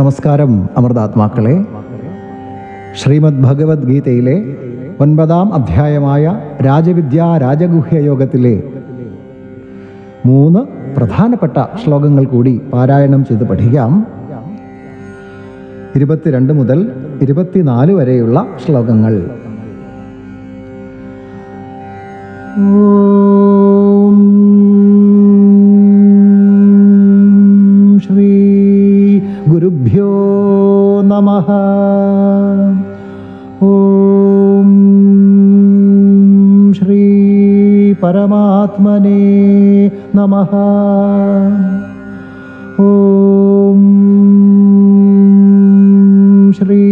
നമസ്കാരം അമൃതാത്മാക്കളെ. ശ്രീമദ് ഭഗവത്ഗീതയിലെ ഒൻപതാം അധ്യായമായ രാജവിദ്യ രാജഗുഹ്യ യോഗത്തിലെ മൂന്ന് പ്രധാനപ്പെട്ട ശ്ലോകങ്ങൾ കൂടി പാരായണം ചെയ്ത് പഠിക്കാം. ഇരുപത്തിരണ്ട് മുതൽ ഇരുപത്തിനാല് വരെയുള്ള ശ്ലോകങ്ങൾ. ഓം परमात्मने नमः ॐ श्री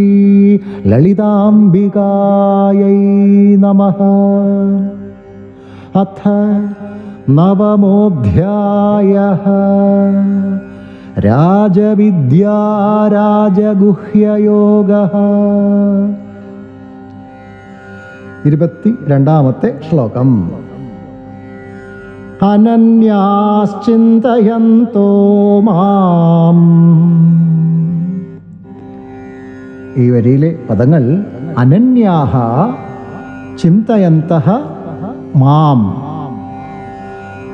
ललिताम्बिकायै नमः अथ नवमोऽध्यायः രാജവിദ്യാരാജഗുഹ്യയോഗ ഇരുപത്തി രണ്ടാമത്തെ ശ്ലോകം അനന്യാശ്ചിന്തയന്തോ മാം. ഈ വരിയിലെ പദങ്ങൾ അനന്യാഹ ചിന്തയന്ത മാം.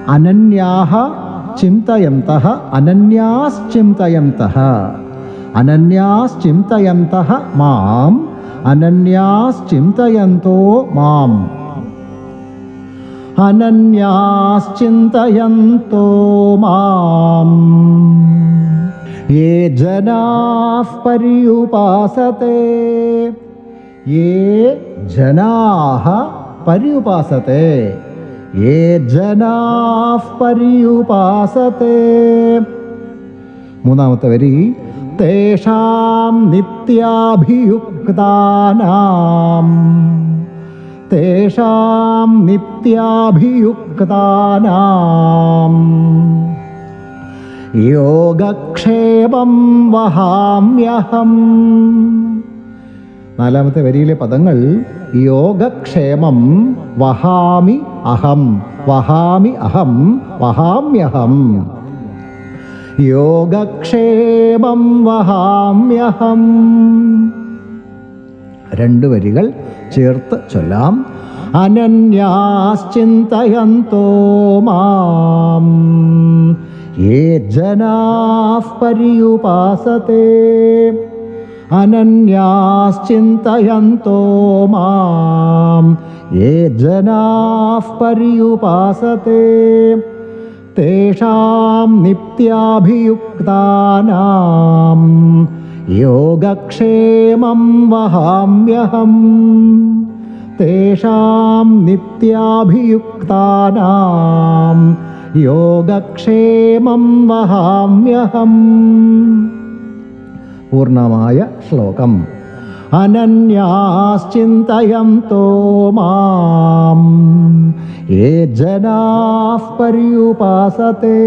അനന്യാഹ ചിന്തയന്ത അനന്യാശ്ചിന്തയന്ത അനന്യാശ്ചിന്തയന്ത മാം. അനന്യാശ്ചിന്തയന്തോ മാം. അനന്യാശ്ചിന്തയന്തോ മാം ये जनाः पर्युपासते ये जनाः पर्युपासते ये जनाः पर्युपासते മൂന്നാമത്തെ വരി തേഷാം നിത്യാഭിയുക്താനാം തേഷാം നിത്യാഭിയുക്താനാം. യോഗക്ഷേമം വഹാമ്യഹം. നാലാമത്തെ വരിയിലെ പദങ്ങൾ യോഗക്ഷേമം വഹാമി അഹം വഹാമി അഹം വഹാമ്യഹം. യോഗക്ഷേമം വഹാമ്യഹം. രണ്ട് വരികൾ ചേർത്ത് ചൊല്ലാം അനന്യാശ്ചിന്തയന്തോ മാം ये जनाः पर्युपासते अनन्याश्चिन्तयन्तो मां ये जनाः पर्युपासते तेषां नित्याभियुक्तानां योगक्षेमं वहाम्यहम् तेषां नित्याभियुक्तानां യോഗക്ഷേമം വഹാമ്യഹം പൂർണ്ണമായ ശ്ലോകം അനന്യാശ്ചിന്തയന്തോ മാം യേ ജനാഃ പര്യുപാസത്തെ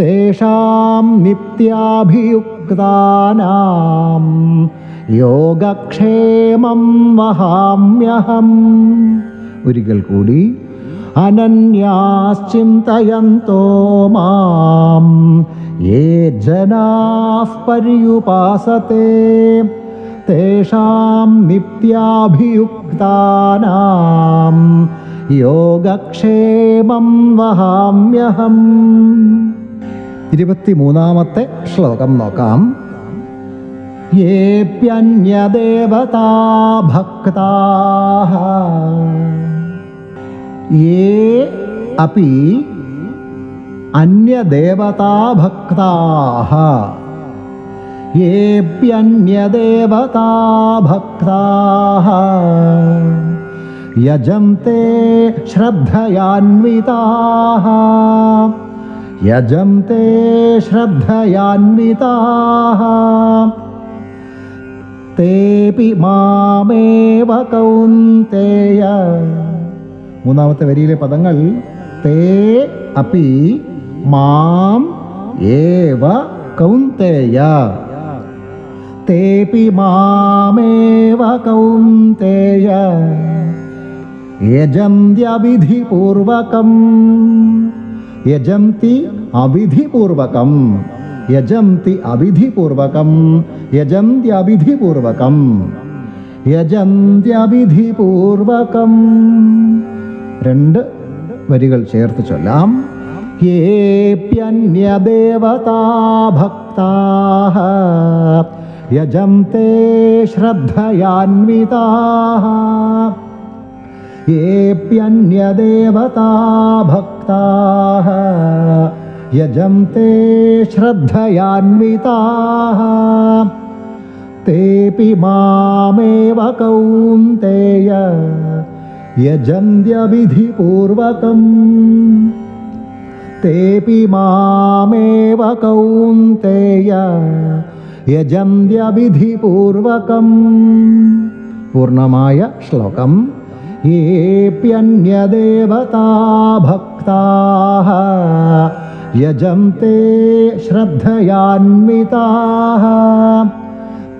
തേഷാം നിത്യാഭിയുക്താനാം. യോഗക്ഷേമം വഹാമ്യഹം. ഒരിക്കൽ കൂടി അനന്യാശ്ചിന്തയന്തോ മാം. യേ ജനാഃ പര്യുപാസത്തെ. തേഷാം നിത്യാഭിയുക്താനാം. യോഗക്ഷേമം വഹാമ്യഹം. ഇരുപത്തിമൂന്നാമത്തെ ശ്ലോകം നോക്കാം. യേപ്യന്യദേവതാ ഭക്താ. യേ അപ്പി അന്യദേവതാ ഭക്താ. യേപ്യന്യദേവതാ ഭക്താ. യജന്തി ശ്രദ്ധയാൻവിതാ യജന്തി ശ്രദ്ധയാൻവിതാ തേപി മാമേവ കൗന്തേയ മൂന്നാമത്തെ വരിയിലെ പദങ്ങൾ തേ അപ്പി മാം ഏവ കൗന്തേയ। തേപി മാമേവ കൗന്തേയ। യജന്ത്യവിധിപൂർവകം യജന്തി അവിധിപൂർവകം. യജന്തി അവിധിപൂർവകം. യജന്തി അവിധിപൂർവകം. രണ്ട് വരികൾ ചേർത്ത് ചൊല്ലാം. യേപ്യന്യദേവതാ ഭക്താ യജന്തെ ശ്രദ്ധയാൻവിതാ येऽप्यन्यदेवता भक्ताः यजन्ते श्रद्धयान्विताः। तेऽपि मामेव कौन्तेय यजन्त्यविधिपूर्वकम्। तेऽपि मामेव कौन्तेय यजन्त्यविधिपूर्वकम्। पूर्णमाय श्लोकम्। ഏപ്യന്യദേവതാ ഭക്താ യജന്തെ ശ്രദ്ധയാൻവിതാ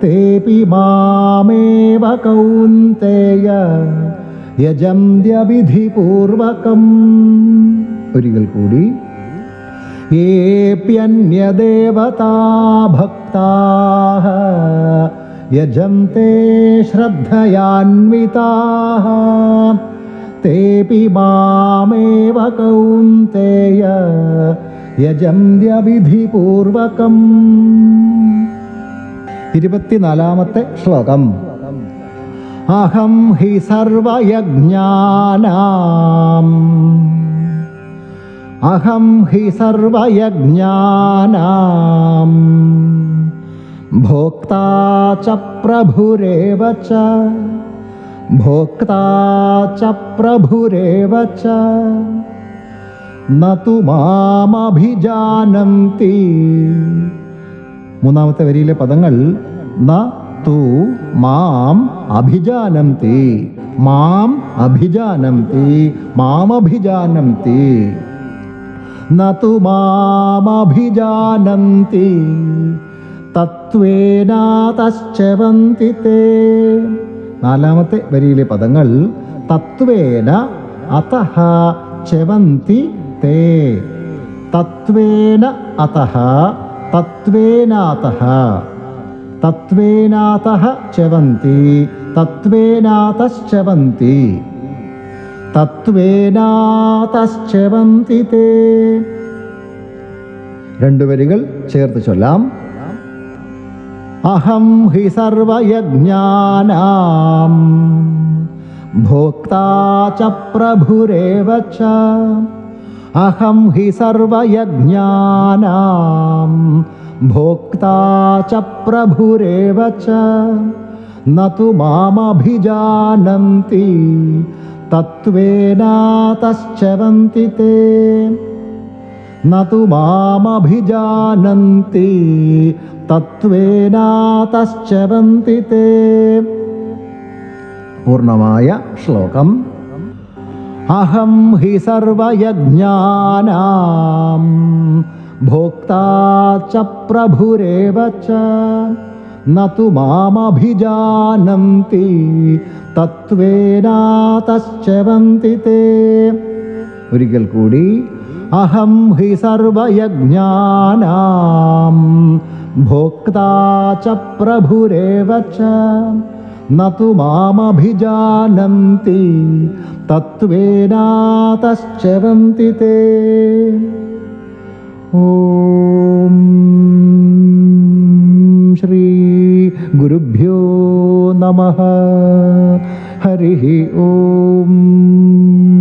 തേപി മാമേവ കൗന്ദേയ യജന്ത്യവിധിപൂർവകം ഒരിക്കൽ കൂടി येऽप्यन्यदेवता भक्ताः यजन्ते श्रद्धयान्विताः तेऽपि मामेव कौन्तेय യജന്ത്യവിധിപൂർവകം ഇരുപത്തിനാലാമത്തെ ശ്ലോകം അഹം ഹി സർവയജ്ഞാനാം അഹം ഹി സർവയജ്ഞാനാം ഭോക്താ ച പ്രഭുരേവ ച ഭോക്താ ച പ്രഭുരേവ ച നതു മാമഭിജാനന്തി മൂന്നാമത്തെ വരിയിലെ പദങ്ങൾ ന തു മാം അഭിജാനന്തി। മാം അഭിജാനന്തി മാമഭിജാനന്തി। നതു മാമഭിജാനന്തി। തത്വേനാതശ്ചവന്തി നാലാമത്തെ വരിയിലെ പദങ്ങൾ തത്വേന അതഹ ചവന്തി തേ. തത്വേന അതഹ തത്വേനാതഹ തത്വേനാതഹ ചവന്തി തത്വേനാതശ്ചവന്തി തത്വേനാതശ്ചവന്തി തേ. രണ്ടു വരികൾ ചേർത്ത് ചൊല്ലാം. अहं हि सर्वयज्ञानां भोक्ता च प्रभुरेव च। अहं हि सर्वयज्ञानां भोक्ता च प्रभुरेव च। न तु मामभिजानन्ति। तत्त्वेनातश्चरन्ति ते। न तु मामभिजानन्ति। തത്വേനാതശ്ചവന്തി തേ. പൂർണമായ ശ്ലോകം. അഹം ഹി സർവയജ്ഞാനാം. ഭോക്താ ച പ്രഭുരേവ ച. നതു മാമഭിജാനന്തി. തത്വേനാതശ്ചവന്തി ഒരിക്കൽ കൂടി. അഹം ഹി സർവയജ്ഞാനാം. भोक्ता च प्रभुरेव च। न तु मामभिजानन्ति तत्त्वेनातश्चरन्ति ते। ॐ श्रीगुरुभ्यो नमः। हरिः ॐ